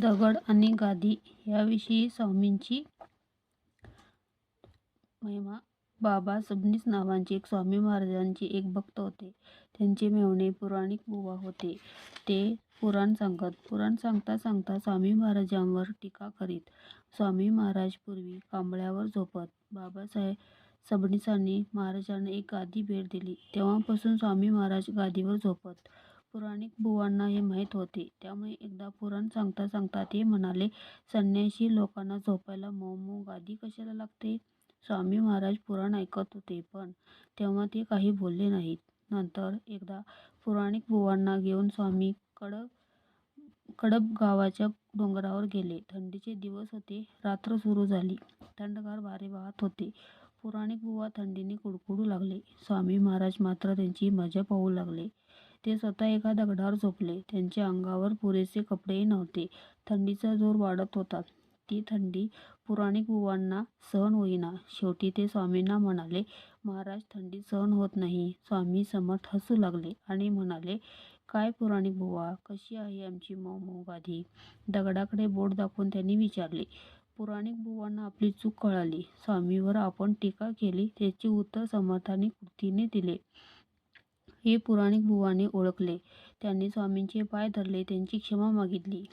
दगड आणि गादी याविषयी स्वामींची महिमा बाबा सबनीस नावांचे एक स्वामी महाराजांचे एक भक्त होते. त्यांचे मेवणे पुराणिक बुवा होते. ते पुराण सांगत. पुराण सांगता सांगता स्वामी महाराजांवर टीका करीत. स्वामी महाराज पूर्वी कांबळ्यावर झोपत. बाबासाहेब सबनीसांनी महाराजांना एक गादी भेट दिली. तेव्हापासून स्वामी महाराज गादीवर झोपत. पुराणिक बुवांना हे माहीत होते. त्यामुळे एकदा पुराण सांगता सांगता ते म्हणाले, संन्याशी लोकांना झोपायला मऊ मऊ गादी कशाला लागते? स्वामी महाराज पुराण ऐकत होते, पण तेव्हा ते काही बोलले नाहीत. नंतर एकदा पुराणिक बुवांना घेऊन स्वामी कडबगावच्या डोंगरावर गेले. थंडीचे दिवस होते. रात्र सुरू झाली. थंडगार वारे वाहत होते. पुराणिक बुवा थंडीने कुडकुडू लागले. स्वामी महाराज मात्र त्यांची मजा पाहू लागले. ते स्वतः एका दगडावर झोपले. त्यांच्या अंगावर पुरेसे कपडेही नव्हते. थंडीचा जोर वाढत होता. ती थंडी पुराणिक बुवांना सहन होईना. शेवटी ते स्वामींना म्हणाले, महाराज थंडी सहन होत नाही. स्वामी समर्थ हसू लागले आणि म्हणाले, काय पुराणिक बुवा, कशी आहे आमची मऊ मऊ गादी? दगडाकडे बोट दाखवून त्यांनी विचारले. पुराणिक बुवांना आपली चूक कळाली. स्वामींवर आपण टीका केली त्याचे उत्तर समर्थांनी कृतीने दिले, हे पुराणिक बुवाने ओळखले. त्यांनी स्वामींचे पाय धरले, त्यांची क्षमा मागितली.